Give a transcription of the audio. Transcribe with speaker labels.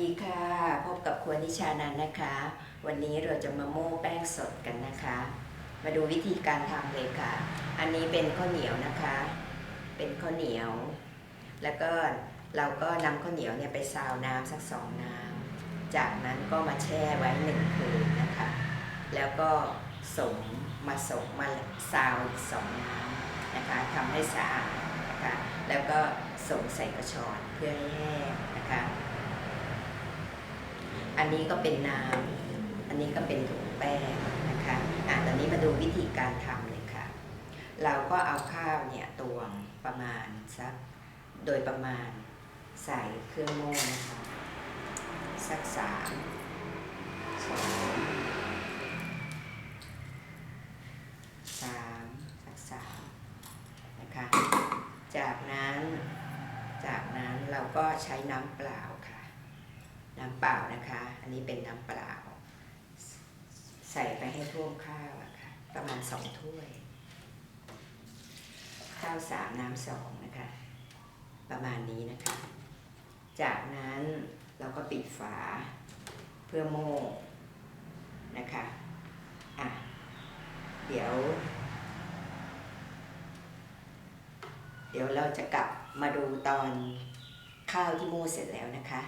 Speaker 1: ดีค่ะ พบกับครัวนิชานันนะคะ วันนี้เราจะมาโม้แป้งสดกันนะคะ มาดูวิธีการทำเลยค่ะ อันนี้เป็นข้าวเหนียวนะคะ เป็นข้าวเหนียว แล้วก็เราก็นำข้าวเหนียวเนี่ยไปซาวน้ำสักสองน้ำจากนั้นก็มาแช่ไว้หนึ่งคืนนะคะ แล้วก็สมมาสมมาซาวอีกสองน้ำนะคะทำให้สะอาดนะคะ แล้วก็สมใส่กระชอนเพื่อให้แห้งนะคะ อันนี้ก็เป็นน้ำอันนี้ก็เป็นถุงแป้งนะคะอะตอนนี้มาดูวิธีการทำเลยค่ะ เราก็เอาข้าวเนี่ยตวงประมาณสักโดยประมาณใส่เครื่องโม่นะคะสักสามสองสามสักสามนะคะจากนั้นจากนั้นเราก็ใช้น้ำเปล่าค่ะ น้ำเปล่านะคะ อันนี้เป็นน้ำเปล่า ใส่ไปให้ท่วมข้าวอะค่ะ ประมาณสองถ้วย ข้าวสามน้ำสองนะคะ ประมาณนี้นะคะ จากนั้นเราก็ปิดฝาเพื่อโม่นะคะอะเดี๋ยว เดี๋ยวเราจะกลับมาดูตอนข้าวที่โม่เสร็จแล้วนะคะ